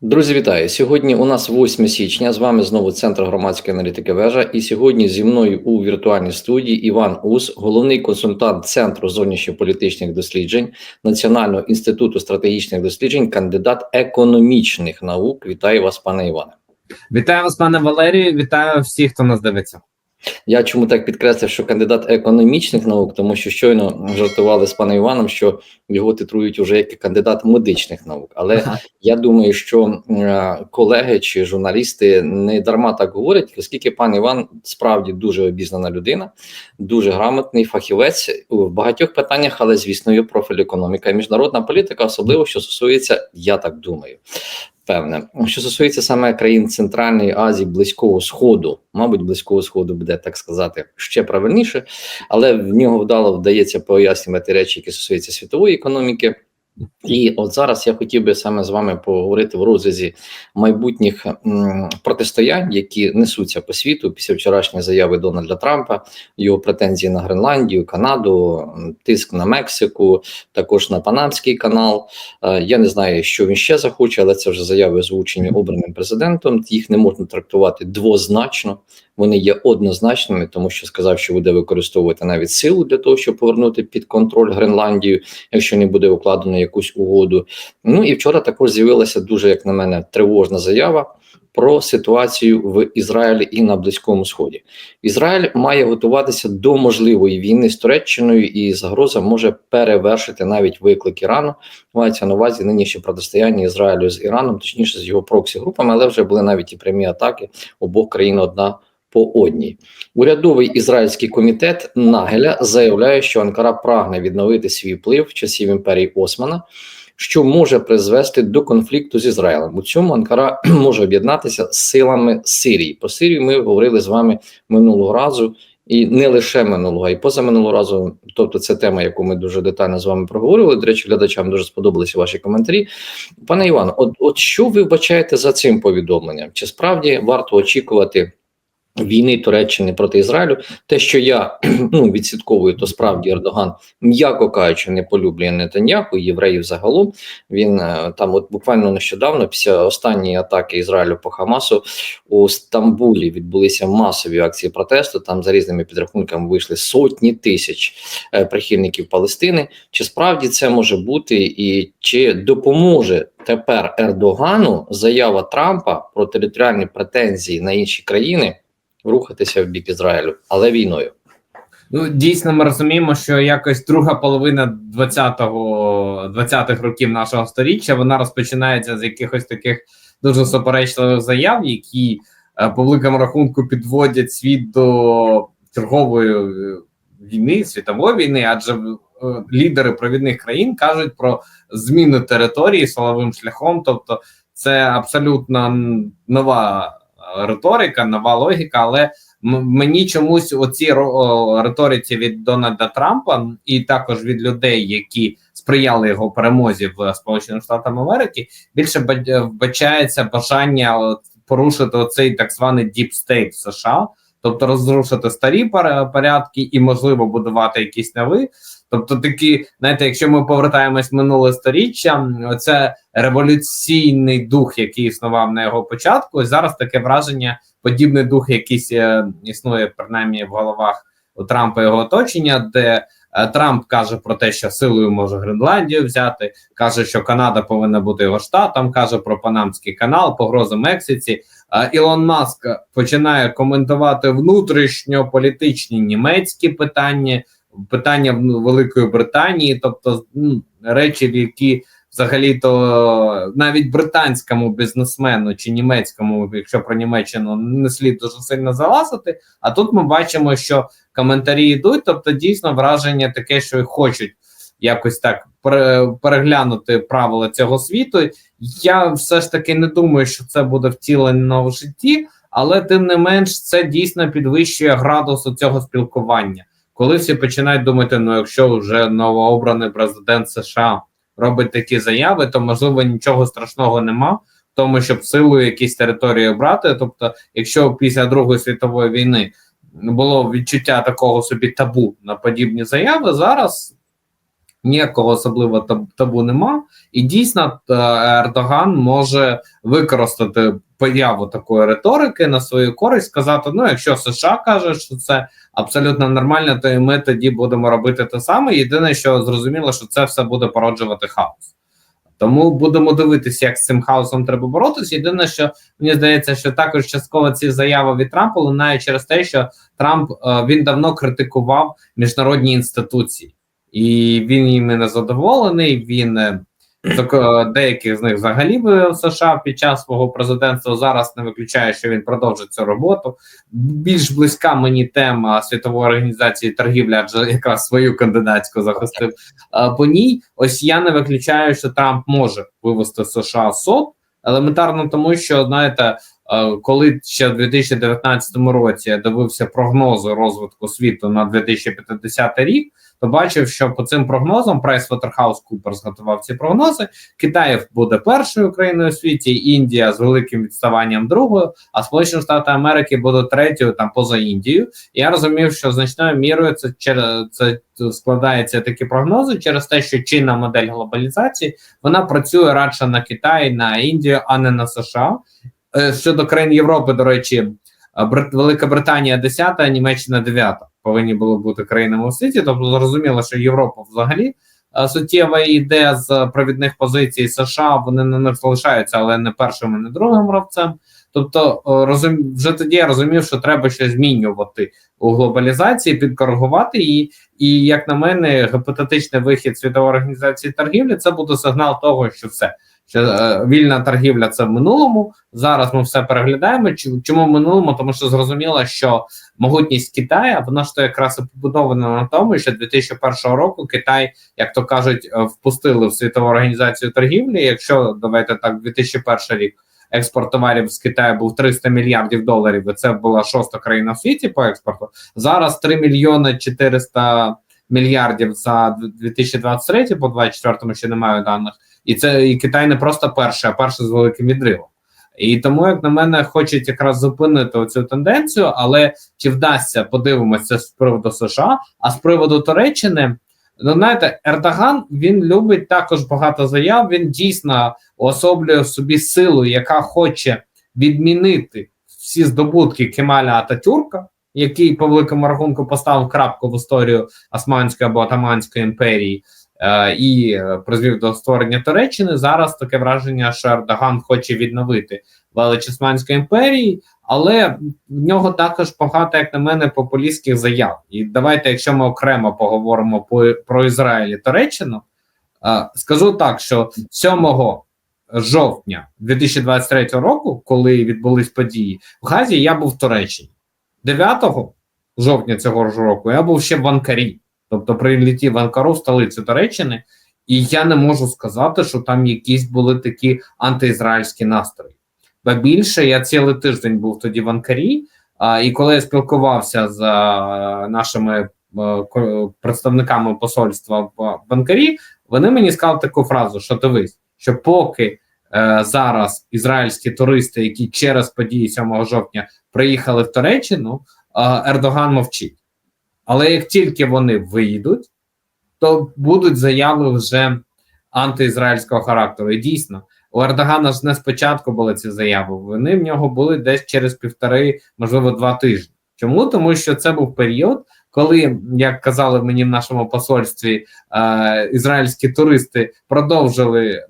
Друзі, вітаю! Сьогодні у нас 8 січня. З вами знову Центр громадської аналітики вежа. І сьогодні зі мною у віртуальній студії Іван Ус, головний консультант Центру зовнішньополітичних досліджень Національного інституту стратегічних досліджень, кандидат економічних наук. Вітаю вас, пане Іване. Вітаю вас, пане Валерію. Вітаю всіх, хто нас дивиться. Я чому так підкреслив, що кандидат економічних наук, тому що щойно жартували з паном Іваном, що його титрують уже як кандидат медичних наук. Але Ага. я думаю, що е, колеги чи журналісти не дарма так говорять, оскільки пан Іван справді дуже обізнана людина, дуже грамотний фахівець у багатьох питаннях, але звісно, його профіль економіка і міжнародна політика, особливо що стосується, я так думаю. Певне, що стосується саме країн Центральної Азії, Близького Сходу, мабуть, Близького Сходу буде так сказати ще правильніше, але в нього вдало вдається пояснювати речі, які стосуються світової економіки. І от зараз я хотів би саме з вами поговорити в розрізі майбутніх протистоянь, які несуться по світу після вчорашньої заяви Дональда Трампа, його претензії на Гренландію, Канаду, тиск на Мексику, також на Панамський канал. Е, Я не знаю, що він ще захоче, але це вже заяви озвучені обраним президентом. Їх не можна трактувати двозначно. Вони є однозначними, тому що сказав, що буде використовувати навіть силу для того, щоб повернути під контроль Гренландію, якщо не буде укладено якусь угоду. Ну і вчора також з'явилася дуже, як на мене, тривожна заява. Про ситуацію в Ізраїлі і на Близькому Сході Ізраїль має готуватися до можливої війни з Туреччиною, і загроза може перевершити навіть виклик Ірану. Мається на увазі нинішнє протистояння Ізраїлю з Іраном, точніше з його проксі групами, але вже були навіть і прямі атаки обох країн одна по одній. Урядовий ізраїльський комітет Нагеля заявляє, що Анкара прагне відновити свій вплив в часів імперії Османа, що може призвести до конфлікту з Ізраїлем. У цьому Анкара може об'єднатися з силами Сирії. По Сирії ми говорили з вами минулого разу. І не лише минулого, а й позаминулого разу. Тобто, це тема, яку ми дуже детально з вами проговорили. До речі, глядачам дуже сподобалися ваші коментарі. Пане Івано, от, от що ви вбачаєте за цим повідомленням? Чи справді варто очікувати війни Туреччини проти Ізраїлю? Те, що я ну, відслідковую, то справді Ердоган, м'яко кажучи, не полюблює Нетаньяху, євреїв загалом. Він е, там, от буквально нещодавно, після останньої атаки Ізраїлю по Хамасу, у Стамбулі відбулися масові акції протесту. Там за різними підрахунками вийшли сотні тисяч е, прихильників Палестини. Чи справді це може бути, і чи допоможе тепер Ердогану заява Трампа про територіальні претензії на інші країни рухатися в бік Ізраїлю, але війною? Ну дійсно, ми розуміємо, що якось друга половина 20-го 20-х років нашого сторіччя вона розпочинається з якихось таких дуже суперечливих заяв, які е, по великому рахунку підводять світ до чергової е, війни, світової війни, адже е, лідери провідних країн кажуть про зміну території силовим шляхом, тобто це абсолютно нова риторика, нова логіка, але мені чомусь оці риториці від Дональда Трампа і також від людей, які сприяли його перемозі в Сполучених Штатах Америки, більше ба- вбачається бажання порушити оцей так званий deep state в США, тобто розрушити старі пор- порядки і можливо будувати якісь нові. Тобто, такі, знаєте, якщо ми повертаємось минуле сторіччя, це революційний дух, який існував на його початку, і зараз таке враження, подібний дух, якийсь е, існує принаймні в головах у Трампа і його оточення, де е, Трамп каже про те, що силою може Гренландію взяти, каже, що Канада повинна бути його штатом, каже про Панамський канал, погрози Мексиці. Е, Ілон Маск починає коментувати внутрішньополітичні німецькі питання, питання ну, Великої Британії, тобто ну, речі, які взагалі то навіть британському бізнесмену чи німецькому, якщо про Німеччину не слід дуже сильно залазити. А тут ми бачимо, що коментарі йдуть, тобто дійсно враження таке, що хочуть якось так пере- переглянути правила цього світу. Я все ж таки не думаю, що це буде втілено в житті, але тим не менш це дійсно підвищує градус цього спілкування. Коли всі починають думати, ну якщо вже новообраний президент США робить такі заяви, то можливо нічого страшного нема в тому, щоб силою якісь території брати. Тобто, якщо після Другої світової війни було відчуття такого собі табу на подібні заяви, зараз ніякого особливого табу нема, і дійсно е, Ердоган може використати появу такої риторики на свою користь, сказати: ну, якщо США каже, що це абсолютно нормально, то і ми тоді будемо робити те саме. Єдине, що зрозуміло, що це все буде породжувати хаос. Тому будемо дивитися, як з цим хаосом треба боротися. Єдине, що мені здається, що також частково ці заяви від Трампа лунають через те, що Трамп е, він давно критикував міжнародні інституції, і він їми не задоволений. Він е, е, деяких з них взагалі вивів США під час свого президентства. Зараз не виключає, що він продовжить цю роботу. Більш близька мені тема світової організації торгівлі, адже якраз свою кандидатську захистив е, по ній. Ось я не виключаю, що Трамп може вивести США з СОТ, елементарно тому, що знаєте, коли ще в 2019 році я дивився прогнози розвитку світу на 2050 рік, то бачив, що по цим прогнозам PricewaterhouseCoopers готував ці прогнози. Китай буде першою країною у світі, Індія з великим відставанням другою, а Сполучені Штати Америки будуть третьою там поза Індією. Я розумів, що значною мірою це через це складаються такі прогнози через те, що чинна модель глобалізації вона працює радше на Китай, на Індію, а не на США. Е, Щодо країн Європи, до речі, е, Велика Британія 10, а Німеччина 9 повинні були бути країнами у світі. Тобто зрозуміло, що Європа взагалі е, суттєво йде з провідних позицій США. Вони на них залишаються, але не першим і не другим гравцем. Тобто, розум... вже тоді я розумів, що треба щось змінювати у глобалізації, підкоригувати її. І як на мене, гіпотетичний вихід світової організації торгівлі це буде сигнал того, що все. Що е, вільна торгівля це в минулому. Зараз ми все переглядаємо. Чому в минулому? Тому що зрозуміло, що могутність Китаю, вона ж то якраз і побудована на тому, що 2001 року Китай, як то кажуть, е, впустили в світову організацію торгівлі. Якщо давайте так, 2001 рік експорт товарів з Китаю був 300 мільярдів доларів, і це була шоста країна в світі по експорту. Зараз 3 мільйони 400 мільярдів за 2023 по 2024 ще немає даних. І це і Китай не просто перший, а перший з великим відривом. І тому, як на мене, хочуть якраз зупинити цю тенденцію, але чи вдасться подивимося з приводу США, а з приводу Туреччини, ну знаєте, Ердоган він любить також багато заяв. Він дійсно уособлює в собі силу, яка хоче відмінити всі здобутки Кемаля Ататюрка, який по великому рахунку поставив крапку в історію Османської або Атаманської імперії. Е, і е, призвів до створення Туреччини. Зараз таке враження, що Ердоган хоче відновити велич Османської імперії, але в нього також багато, як на мене, популістських заяв. І давайте, якщо ми окремо поговоримо по, про Ізраїль і Туреччину, е, скажу так, що 7 жовтня 2023 року, коли відбулись події, в Газі я був в Туреччині. 9 жовтня цього ж року я був ще в Анкарі. Тобто прилетів в Анкару, столицю Туреччини, і я не можу сказати, що там якісь були такі антиізраїльські настрої. Ба більше я цілий тиждень був тоді в Анкарі, а, і коли я спілкувався з а, нашими е, ко- представниками посольства в, в Анкарі, вони мені сказали таку фразу: що дивись, що поки е, зараз ізраїльські туристи, які через події 7 жовтня приїхали в Туреччину, е, Ердоган мовчить. Але як тільки вони виїдуть, то будуть заяви вже антиізраїльського характеру. І дійсно, у Ердогана ж не спочатку були ці заяви. Вони в нього були десь через півтори, можливо, два тижні. Чому? Тому що це був період, коли, як казали мені в нашому посольстві, е, ізраїльські туристи продовжили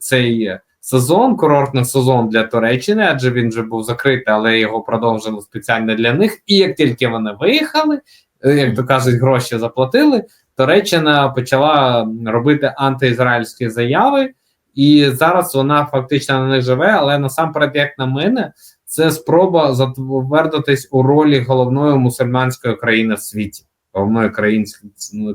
цей сезон, курортний сезон для Туреччини, адже він вже був закритий, але його продовжили спеціально для них. І як тільки вони виїхали, е, як то кажуть, гроші заплатили. Туреччина почала робити антиізраїльські заяви, і зараз вона фактично на них живе. Але насамперед, як на мене, це спроба затвердитись у ролі головної мусульманської країни в світі, головної країни,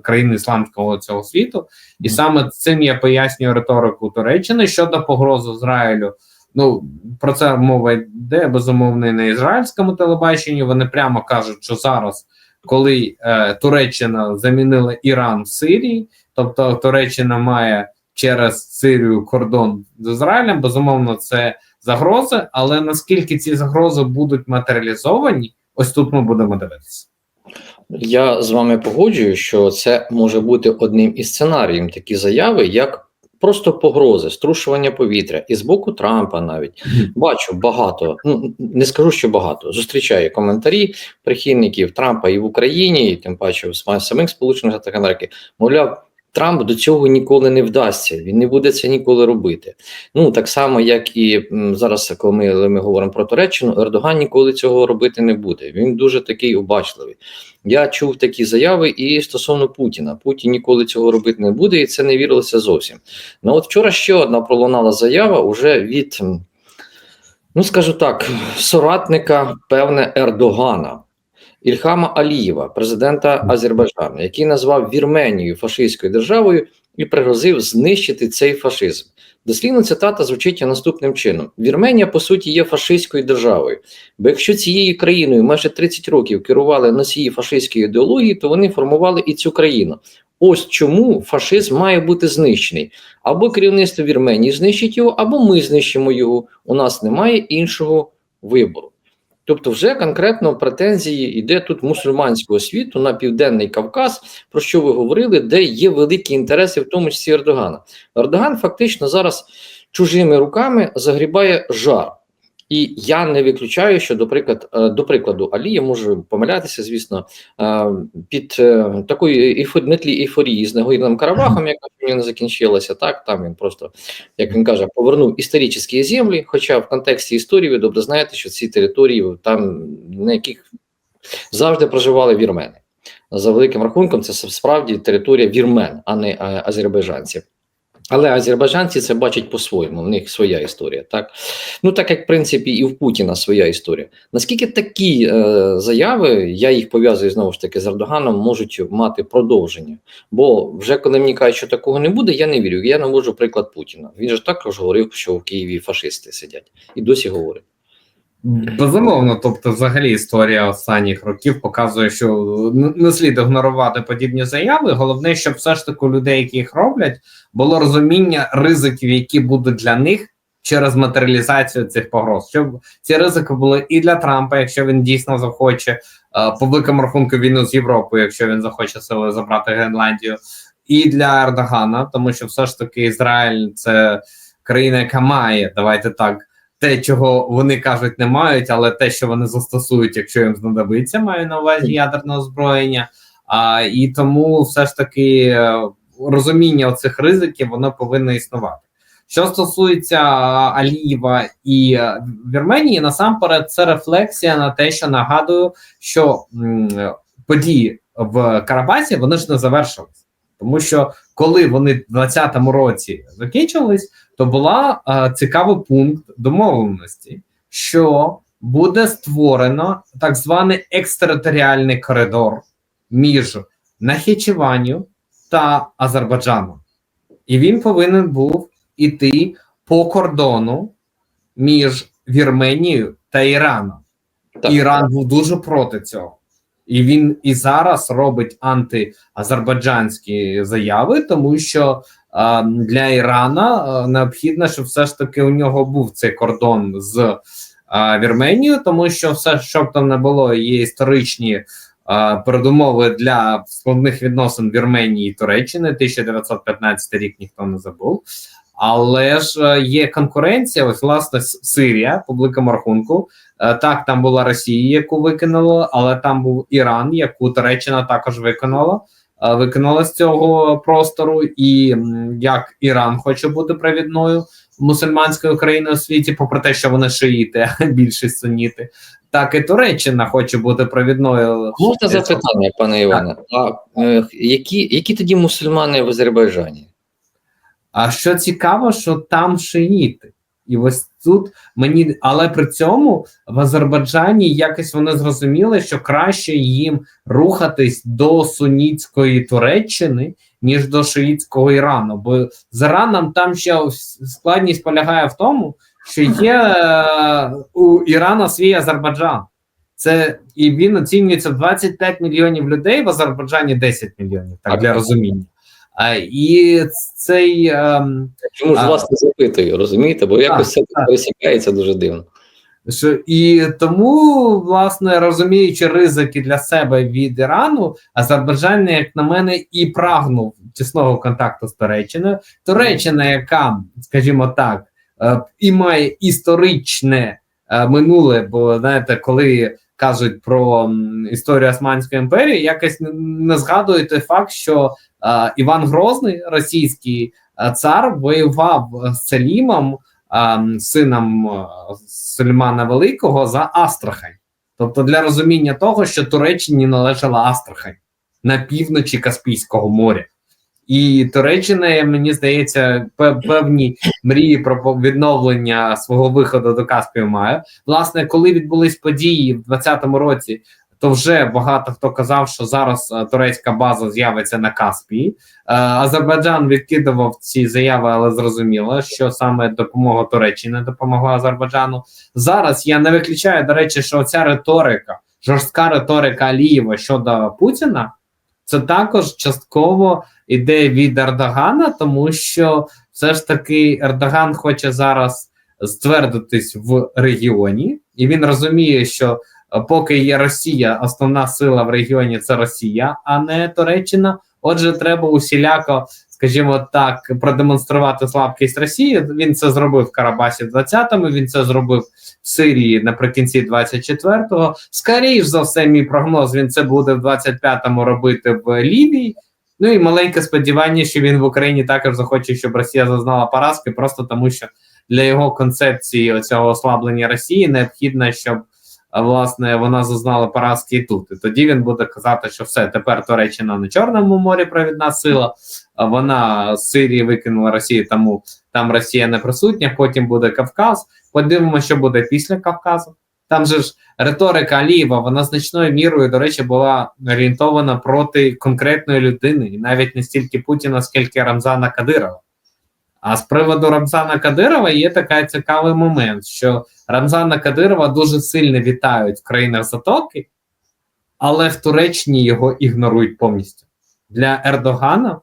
країни ісламського цього світу. І саме цим я пояснюю риторику Туреччини щодо погрози Ізраїлю. Ну про це мова йде безумовно і на ізраїльському телебаченні. Вони прямо кажуть, що зараз, коли е, Туреччина замінила Іран в Сирії, тобто Туреччина має через Сирію кордон з Ізраїлем, безумовно, це загрози. Але наскільки ці загрози будуть матеріалізовані, ось тут ми будемо дивитися. Я з вами погоджую, що це може бути одним із сценаріїв такі заяви, як просто погрози, струшування повітря. І з боку Трампа навіть бачу багато, ну не скажу, що багато. Зустрічаю коментарі прихильників Трампа і в Україні, і тим паче в сам- самих Сполучених Штатах Америки. Мовляв, Трамп до цього ніколи не вдасться, він не буде це ніколи робити. Ну так само, як і зараз, коли ми, ми говоримо про Туреччину, Ердоган ніколи цього робити не буде. Він дуже такий обачливий. Я чув такі заяви і стосовно Путіна. Путін ніколи цього робити не буде, і це не вірилося зовсім. Ну от вчора ще одна пролунала заява уже від, ну скажу так, соратника певне Ердогана. Ільхама Алієва, президента Азербайджану, який назвав Вірменію фашистською державою і пригрозив знищити цей фашизм. Дослівно цитата звучить наступним чином: Вірменія, по суті, є фашистською державою. Бо якщо цією країною майже 30 років керували носії фашистської ідеології, то вони формували і цю країну. Ось чому фашизм має бути знищений. Або керівництво Вірменії знищить його, або ми знищимо його. У нас немає іншого вибору. Тобто, вже конкретно претензії йде тут мусульманського світу на південний Кавказ, про що ви говорили, де є великі інтереси, в тому числі Ердогана. Ердоган фактично зараз чужими руками загрібає жар. І я не виключаю, що, до приклад, е, до прикладу, Алія може помилятися, звісно, е, під е, такою на тлі ейфорії з Нагорним Карабахом, яка в нього не закінчилася, так там він просто, як він каже, повернув історичні землі. Хоча в контексті історії ви добре знаєте, що ці території там на яких завжди проживали вірмени. За великим рахунком, це справді територія вірмен, а не азербайджанців. Але азербайджанці це бачать по-своєму, в них своя історія. Так ну так як в принципі і в Путіна своя історія. Наскільки такі е, заяви, я їх пов'язую знову ж таки з Ердоганом, можуть мати продовження? Бо вже коли мені кажуть, що такого не буде, я не вірю. Я наводжу приклад Путіна. Він же також говорив, що в Києві фашисти сидять і досі говорить. Безумовно, тобто, взагалі, історія останніх років показує, що не слід ігнорувати подібні заяви. Головне, щоб все ж таки у людей, які їх роблять, було розуміння ризиків, які будуть для них через матеріалізацію цих погроз. Щоб ці ризики були і для Трампа, якщо він дійсно захоче е, по великому рахунку війну з Європою, якщо він захоче силою забрати Гренландію, і для Ердогана, тому що все ж таки Ізраїль це країна, яка має, давайте так те, чого вони кажуть, не мають, але те, що вони застосують, якщо їм знадобиться, маю на увазі ядерне озброєння. А, і тому все ж таки е, розуміння цих ризиків воно повинно існувати. Що стосується Алієва і е, Вірменії, насамперед це рефлексія на те, що нагадую, що події в Карабасі вони ж не завершились, тому що коли вони в 2020 році закінчились, то була е, цікавий пункт домовленості, що буде створено так званий екстериторіальний коридор між Нахічеванню та Азербайджаном. І він повинен був іти по кордону між Вірменією та Іраном. Так. Іран був дуже проти цього. І він і зараз робить антиазербайджанські заяви, тому що для Ірана необхідно, щоб все ж таки у нього був цей кордон з Вірменією, тому що все, що б там не було, є історичні передумови для складних відносин Вірменії і Туреччини. 1915 рік ніхто не забув. Але ж є конкуренція. Ось власне Сирія по великому рахунку. Так, там була Росія, яку викинуло, але там був Іран, яку Туреччина також виконала. Е, Виконала з цього простору, і як Іран хоче бути провідною мусульманською країною у світі, попри те, що вони шиїти, а більшість суніти, так і Туреччина хоче бути провідною. Можна запитання, пане Іване, а е, які, які тоді мусульмани в Азербайджані? А що цікаво, що там шиїти. І ось тут мені, але при цьому в Азербайджані якось вони зрозуміли, що краще їм рухатись до сунітської Туреччини, ніж до шиїтського Ірану. Бо з Іраном там ще складність полягає в тому, що є е, у Ірана свій Азербайджан. Це і він оцінюється в 25 мільйонів людей в Азербайджані 10 мільйонів, так для розуміння. А, і цей ем, Чому ж А. вас не запитую, розумієте? Бо якось це пересікається дуже дивно. Що, і тому, власне, розуміючи ризики для себе від Ірану, Азербайджан, як на мене, і прагнув тісного контакту з Туреччиною. Туреччина, яка, скажімо так, е, і має історичне е, минуле, бо знаєте, коли кажуть про історію Османської імперії, якось не, згадують той факт, що е, Іван Грозний, російський цар, воював з Селімом, е, сином Сульмана Великого, за Астрахань. Тобто для розуміння того, що Туреччині належала Астрахань на півночі Каспійського моря. І Туреччина, мені здається, певні мрії про відновлення свого виходу до Каспію має. Власне, коли відбулись події в 2020 році, то вже багато хто казав, що зараз е, турецька база з'явиться на Каспії. Е, Азербайджан відкидував ці заяви, але зрозуміло, що саме допомога Туреччини допомогла Азербайджану. Зараз я не виключаю, до речі, що ця риторика, жорстка риторика Алієва щодо Путіна, це також частково іде від Ердогана, тому що все ж таки Ердоган хоче зараз ствердитись в регіоні, і він розуміє, що е, поки є Росія, основна сила в регіоні це Росія, а не Туреччина. Отже, треба усіляко, скажімо так, продемонструвати слабкість Росії. Він це зробив в Карабасі в 20-му, Він це зробив в Сирії наприкінці 24-го. Скоріш за все, мій прогноз він це буде в 25-му робити в Лівії. Ну і маленьке сподівання, що він в Україні також захоче, щоб Росія зазнала поразки, просто тому що для його концепції цього ослаблення Росії необхідно, щоб власне вона зазнала поразки і тут. І тоді він буде казати, що все тепер Туреччина на Чорному морі провідна сила. Вона з Сирії викинула Росію, тому там Росія не присутня. Потім буде Кавказ. Подивимося, що буде після Кавказу. Там же ж риторика Алієва, вона значною мірою, до речі, була орієнтована проти конкретної людини, і навіть не стільки Путіна, скільки Рамзана Кадирова. А з приводу Рамзана Кадирова є такий цікавий момент, що Рамзана Кадирова дуже сильно вітають в країнах Затоки, але в Туреччині його ігнорують повністю. Для Ердогана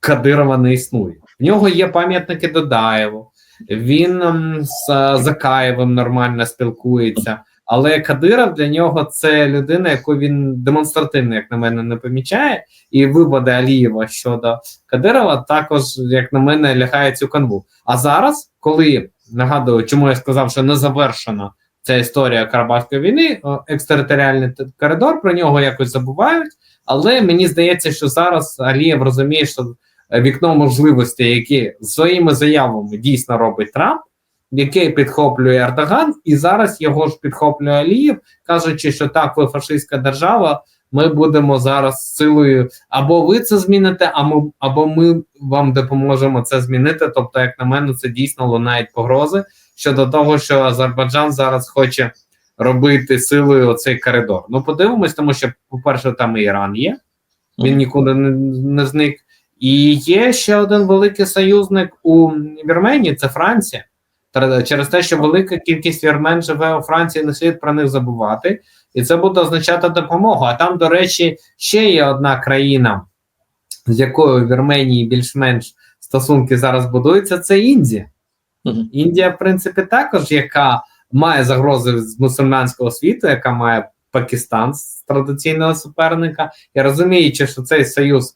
Кадирова не існує. В нього є пам'ятники Додаєву, він з е, Закаєвим нормально спілкується. Але Кадиров для нього це людина, яку він демонстративно, як на мене, не помічає, і виводи Алієва щодо Кадирова також, як на мене, лягає цю канву. А зараз, коли нагадую, чому я сказав, що не завершена ця історія Карабахської війни, екстериторіальний коридор про нього якось забувають. Але мені здається, що зараз Алієв розуміє, що вікно можливостей, які своїми заявами дійсно робить Трамп, яке підхоплює Ердоган, і зараз його ж підхоплює Алієв, кажучи, що так, ви фашистська держава. Ми будемо зараз силою або ви це зміните, а ми, або ми вам допоможемо це змінити. Тобто, як на мене, це дійсно лунають погрози щодо того, що Азербайджан зараз хоче робити силою оцей коридор. Ну, подивимось, тому що, по-перше, там і Іран є, він нікуди не, не зник. І є ще один великий союзник у Вірменії це Франція. Через те, що велика кількість вірмен живе у Франції, не слід про них забувати, і це буде означати допомогу. А там, до речі, ще є одна країна, з якою в Вірменії більш-менш стосунки зараз будуються. Це Індія. Індія, в принципі, також яка має загрози з мусульманського світу, яка має Пакистан з традиційного суперника. І розуміючи, що цей союз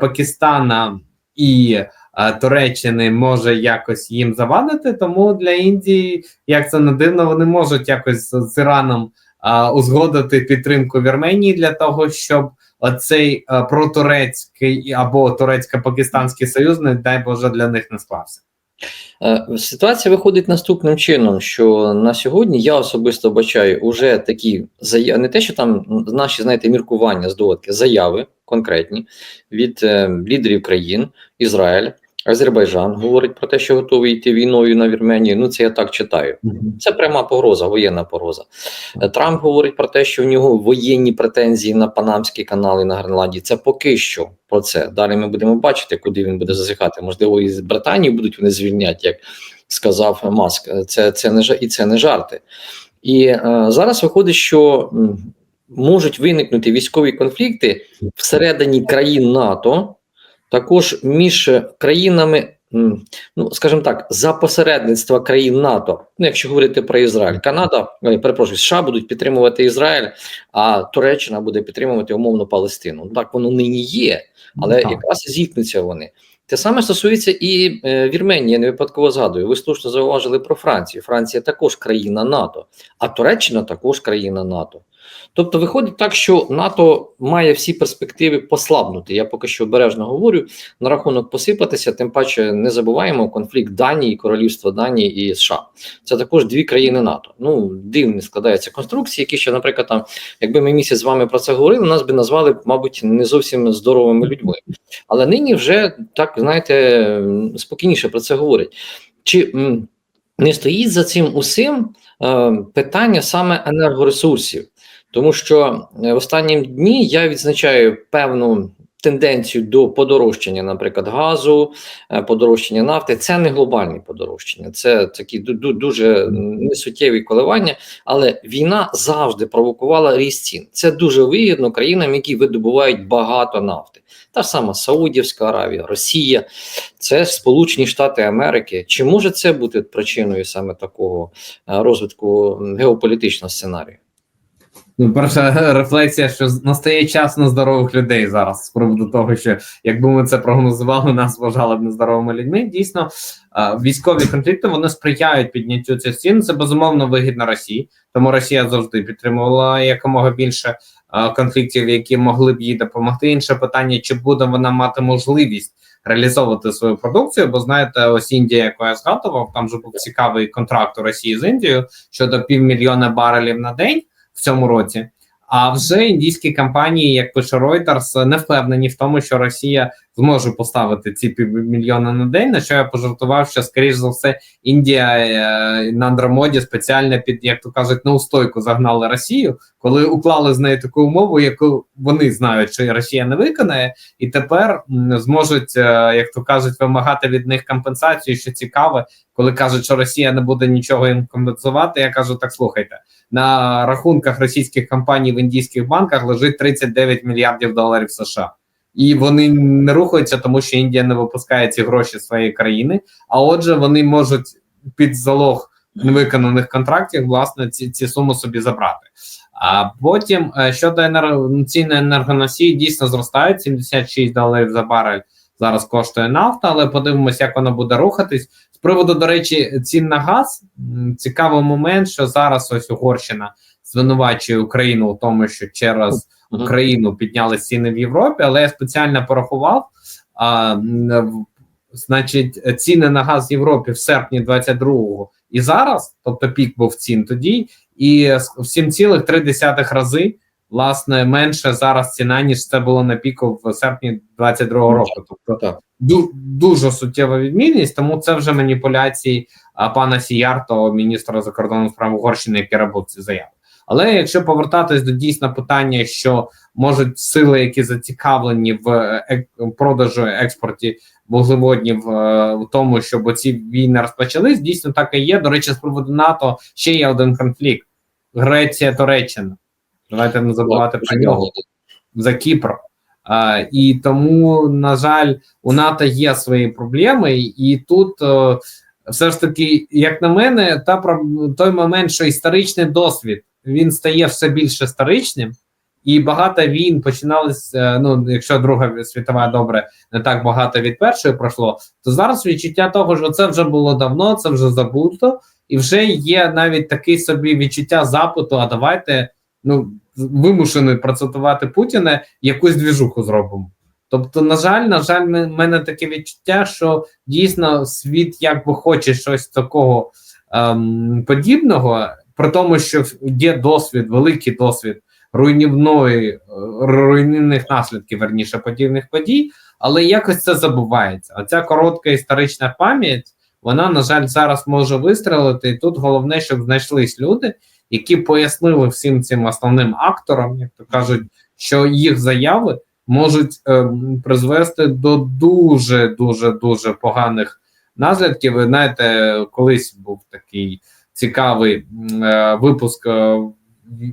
Пакистана і е, Туреччини може якось їм завадити, тому для Індії, як це не дивно, вони можуть якось з, Іраном е, узгодити підтримку Вірменії для того, щоб оцей е, протурецький або турецько-пакистанський союз, не дай Боже, для них не склався. Е, Ситуація виходить наступним чином, що на сьогодні я особисто бачаю уже такі не те, що там наші, знаєте, міркування, здогадки, заяви конкретні від е, лідерів країн, Ізраїль, Азербайджан говорить про те, що готовий йти війною на Вірменію. Ну, це я так читаю. Це пряма погроза, воєнна погроза. Е, Трамп говорить про те, що в нього воєнні претензії на Панамські канали на Гренландії. Це поки що про це. Далі ми будемо бачити, куди він буде зазіхати. Можливо, із Британії будуть вони звільняти, як сказав Маск. Е, Це, це не і це не жарти. І е, зараз виходить, що можуть виникнути військові конфлікти всередині країн НАТО, також між країнами ну скажімо так, за посередництва країн НАТО, ну якщо говорити про Ізраїль, Канада, перепрошую, США будуть підтримувати Ізраїль, а Туреччина буде підтримувати умовно Палестину. Ну, Так воно нині є, але Так. якраз зіткнуться вони. Те саме стосується і е, Вірменії, я не випадково згадую. Ви слушно зауважили про Францію. Франція також країна НАТО, а Туреччина також країна НАТО. Тобто виходить так, що НАТО має всі перспективи послабнути. Я поки що обережно говорю на рахунок посипатися. Тим паче не забуваємо конфлікт Данії, Королівства Данії і США. Це також дві країни НАТО. Ну дивні складаються конструкції, які ще, наприклад, там, якби ми місяць з вами про це говорили, нас би назвали, мабуть, не зовсім здоровими людьми. Але нині вже так знаєте спокійніше про це говорять. Чи не стоїть за цим усім е, питання саме енергоресурсів? Тому що е, в останні дні я відзначаю певну тенденцію до подорожчання, наприклад, газу, е, подорожчання нафти. Це не глобальні подорожчання, це такі ду- ду- дуже несуттєві коливання. Але війна завжди провокувала ріст цін. Це дуже вигідно країнам, які видобувають багато нафти. Та ж сама Саудівська Аравія, Росія, це Сполучені Штати Америки. Чи може це бути причиною саме такого е, розвитку геополітичного сценарію? Ну, перша рефлексія, що настає час на здорових людей зараз з приводу того, що якби ми це прогнозували, нас вважали б нездоровими людьми. Дійсно, військові конфлікти вони сприяють підняттю цих цін. Це безумовно вигідно Росії, тому Росія завжди підтримувала якомога більше конфліктів, які могли б їй допомогти. Інше питання: чи буде вона мати можливість реалізовувати свою продукцію? Бо знаєте, ось Індія, яку я згадував, там же був цікавий контракт у Росії з Індією щодо півмільйона барелів на день в цьому році. А вже індійські компанії, як пише Reuters, не впевнені в тому, що Росія зможе поставити ці півмільйона на день. На що я пожартував, що скоріш за все Індія е, на Андромоді спеціально під як то кажуть неустойку загнали Росію, коли уклали з нею таку умову, яку вони знають, що Росія не виконає, і тепер зможуть, е, як то кажуть, вимагати від них компенсацію. Що цікаве, коли кажуть, що Росія не буде нічого їм компенсувати. Я кажу: так слухайте на рахунках російських компаній в індійських банках лежить 39 мільярдів доларів США. І вони не рухаються, тому що Індія не випускає ці гроші своєї країни. А отже, вони можуть під залог невиконаних контрактів власне ці, ці суми собі забрати. А потім е, щодо енерго, енергоносії дійсно зростають 76 доларів за барель. Зараз коштує нафта, але подивимося, як воно буде рухатись. З приводу, до речі, цін на газ цікавий момент, що зараз ось Угорщина звинувачує Україну у тому, що через. Україну підняли ціни в Європі, але я спеціально порахував. А, значить, ціни на газ в Європі в серпні 22-го і зараз, тобто пік був цін тоді, і в 7,3 рази власне менше зараз ціна, ніж це було на піку в серпні 22-го року. Тобто Так. ду- дуже суттєва відмінність, тому це вже маніпуляції а, пана Сіярто, міністра закордонних справ Угорщини, який робив ці заяви. Але якщо повертатись до дійсно питання, що можуть сили, які зацікавлені в е- продажу експорті вуглеводнів е, в тому, щоб ці війни розпочались, дійсно так і є. До речі, з приводу НАТО ще є один конфлікт: Греція, Туреччина. Давайте не забувати про нього за Кіпр. А, і тому, на жаль, у НАТО є свої проблеми, і тут е, все ж таки, як на мене, та той момент, що історичний досвід він стає все більше історичним, і багато війн починались. е, Ну, якщо Друга світова добре, не так багато від першої пройшло, то зараз відчуття того, що це вже було давно, це вже забуто, і вже є навіть такий собі відчуття запиту. А давайте ну вимушений процитувати Путіна, якусь двіжуху зробимо. Тобто, на жаль, на жаль, в мене таке відчуття, що дійсно світ якби хоче щось такого ем, подібного, при тому, що є досвід, великий досвід руйнівної е, руйнівних наслідків, верніше подібних подій, але якось це забувається. А ця коротка історична пам'ять, вона, на жаль, зараз може вистрелити. І тут головне, щоб знайшлись люди, які пояснили всім цим основним акторам, як то кажуть, що їх заяви можуть е, призвести до дуже дуже дуже поганих наслідків. Ви знаєте, колись був такий цікавий е, випуск е,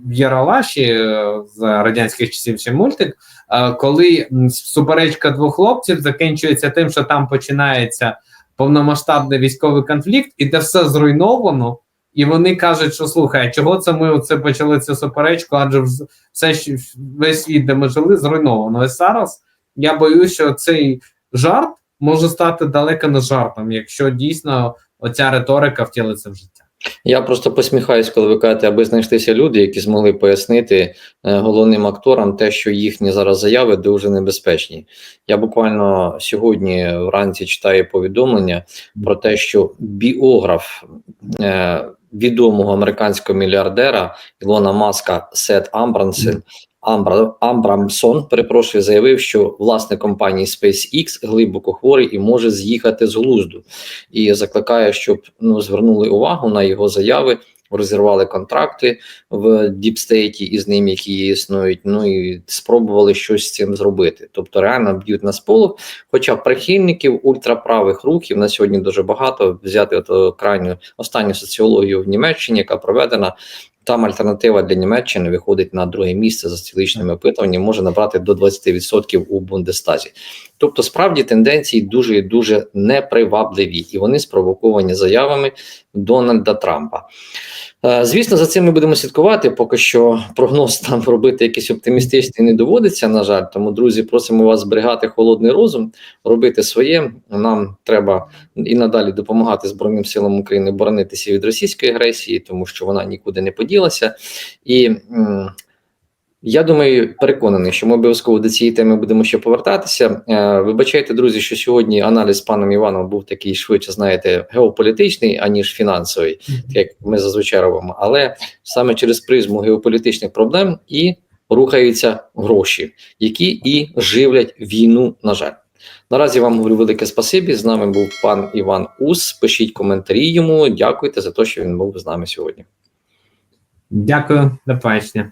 в Яралаші е, з радянських часів ще мультик, коли суперечка двох хлопців закінчується тим, що там починається повномасштабний військовий конфлікт, і де все зруйновано. І вони кажуть, що слухай, чого це ми оце почали цю суперечку? Адже все весь світ, де ми жили, зруйновано. І зараз я боюсь, що цей жарт може стати далеко не жартом, якщо дійсно оця риторика втілиться в життя. Я просто посміхаюсь, коли ви кажете, аби знайшлися люди, які змогли пояснити е, головним акторам те, що їхні зараз заяви дуже небезпечні. Я буквально сьогодні вранці читаю повідомлення про те, що біограф е, відомого американського мільярдера Ілона Маска Сет Амбрансен. Амбра, Амбрамсон, перепрошую, заявив, що власник компанії SpaceX глибоко хворий і може з'їхати з глузду, і закликає, щоб ну звернули увагу на його заяви, розірвали контракти в діпстейті із ним, які існують. Ну і спробували щось з цим зробити. Тобто реально б'ють на сполох. Хоча прихильників ультраправих рухів на сьогодні дуже багато. Взяти от е, крайню останню соціологію в Німеччині, яка проведена. Там альтернатива для Німеччини виходить на друге місце за стіличними опитуваннями, може набрати до 20% у Бундестазі. Тобто, справді тенденції дуже і дуже непривабливі, і вони спровоковані заявами Дональда Трампа. Е, Звісно, за цим ми будемо слідкувати. Поки що прогноз там робити якийсь оптимістичний не доводиться. На жаль, тому друзі, просимо вас зберігати холодний розум, робити своє. Нам треба і надалі допомагати Збройним силам України боронитися від російської агресії, тому що вона нікуди не поділася. І я думаю, переконаний, що ми обов'язково до цієї теми будемо ще повертатися. Е, вибачайте, друзі, що сьогодні аналіз з паном Іваном був такий швидше, знаєте, геополітичний, аніж фінансовий, так як ми зазвичай робимо. Але саме через призму геополітичних проблем і рухаються гроші, які і живлять війну. На жаль. Наразі вам говорю велике спасибі. З нами був пан Іван Ус. Пишіть коментарі йому. Дякуйте за те, що він був з нами сьогодні. Дякую, до побачення.